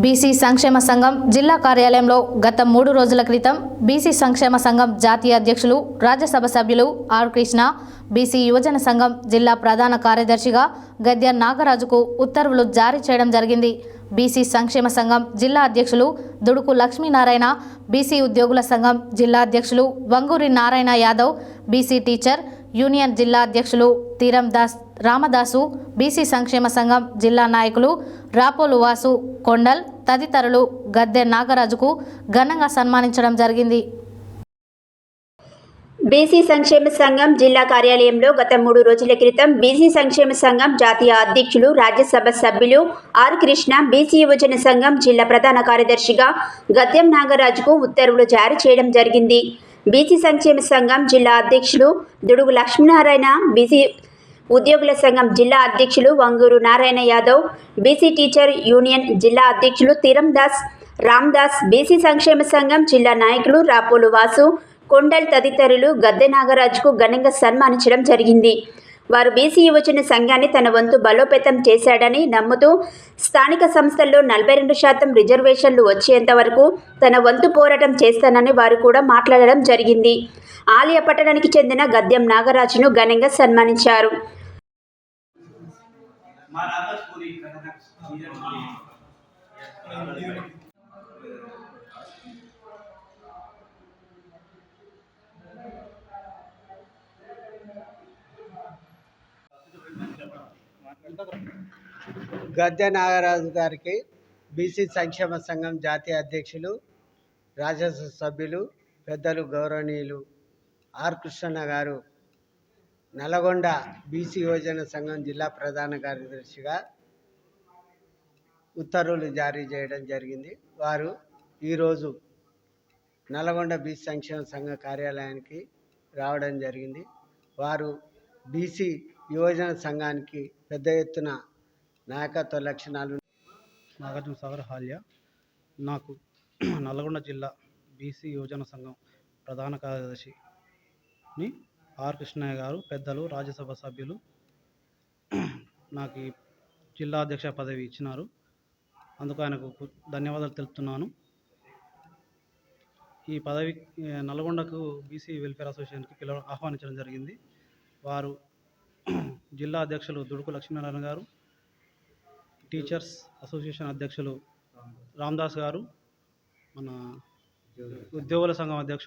BC సంక్షేమ సంఘం జిల్లా కార్యాలయంలో గత మూడు రోజుల క్రితం బీసీ సంక్షేమ సంఘం జాతీయ అధ్యక్షులు రాజ్యసభ సభ్యులు ఆర్ కృష్ణ బీసీ యువజన సంఘం జిల్లా ప్రధాన కార్యదర్శిగా గద్య నాగరాజుకు ఉత్తర్వులు జారీ చేయడం జరిగింది. బీసీ సంక్షేమ సంఘం జిల్లా అధ్యక్షులు దుడుకు లక్ష్మీనారాయణ బీసీ ఉద్యోగుల సంఘం జిల్లా అధ్యక్షులు Vanguri Narayana Yadav BC teacher union జిల్లా అధ్యక్షులు తీరం దాస్ రామదాసు బీసీ సంక్షేమ సంఘం జిల్లా నాయకులు రాపోలు వాసు కొండల్ తదితరులు గద్దె నాగరాజుకు ఘనంగా సన్మానించడం జరిగింది. బీసీ సంక్షేమ సంఘం జిల్లా కార్యాలయంలో గత మూడు రోజుల క్రితం బీసీ సంక్షేమ సంఘం జాతీయ అధ్యక్షులు రాజ్యసభ సభ్యులు ఆర్ కృష్ణ బీసీ యువజన సంఘం జిల్లా ప్రధాన కార్యదర్శిగా గద్యం నాగరాజుకు ఉత్తర్వులు జారీ చేయడం జరిగింది. బీసీ సంక్షేమ సంఘం జిల్లా అధ్యక్షులు దుడుగు లక్ష్మీనారాయణ బీసీ ఉద్యోగుల సంఘం జిల్లా అధ్యక్షులు Vanguru Narayana Yadav BC teacher union జిల్లా అధ్యక్షులు తీరం దాస్ రామ్దాస్ బీసీ సంక్షేమ సంఘం జిల్లా నాయకులు రాపోలు వాసు కొండల్ తదితరులు గద్దె నాగరాజుకు ఘనంగా సన్మానించడం జరిగింది. వారు బీసీ యువజన సంఘాన్ని తన వంతు బలోపేతం చేశాడని నమ్ముతూ స్థానిక సంస్థల్లో నలభై రెండు శాతం రిజర్వేషన్లు వచ్చేంత వరకు తన వంతు పోరాటం చేస్తానని వారు కూడా మాట్లాడడం జరిగింది. ఆలయ పట్టణానికి చెందిన గద్యం నాగరాజును ఘనంగా సన్మానించారు. గద్దె నాగరాజు గారికి బీసీ సంక్షేమ సంఘం జాతీయ అధ్యక్షులు రాజ్యసభ సభ్యులు పెద్దలు గౌరవనీయులు ఆర్ కృష్ణన్న గారు నల్గొండ బీసీ యువజన సంఘం జిల్లా ప్రధాన కార్యదర్శిగా ఉత్తర్వులు జారీ చేయడం జరిగింది. వారు ఈరోజు నల్గొండ బీసీ సంక్షేమ సంఘ కార్యాలయానికి రావడం జరిగింది. వారు బీసీ యువజన సంఘానికి పెద్ద ఎత్తున నాయకత్వ లక్షణాలు నాగార్జున సాగర్ హాల్య. నాకు నల్గొండ జిల్లా బీసీ యువజన సంఘం ప్రధాన కార్యదర్శిని ఆర్ కృష్ణయ్య గారు పెద్దలు రాజ్యసభ సభ్యులు నాకు ఈ జిల్లా అధ్యక్ష పదవి ఇచ్చినారు. అందుకు ఆయనకు ధన్యవాదాలు తెలుపుతున్నాను. ఈ పదవి నల్గొండకు బీసీ వెల్ఫేర్ అసోసియేషన్కి పిలవ ఆహ్వానించడం జరిగింది. వారు జిల్లా అధ్యక్షులు దుడుకు లక్ష్మీనారాయణ గారు టీచర్స్ అసోసియేషన్ అధ్యక్షులు రామ్దాస్ గారు మన ఉద్యోగుల సంఘం అధ్యక్షులు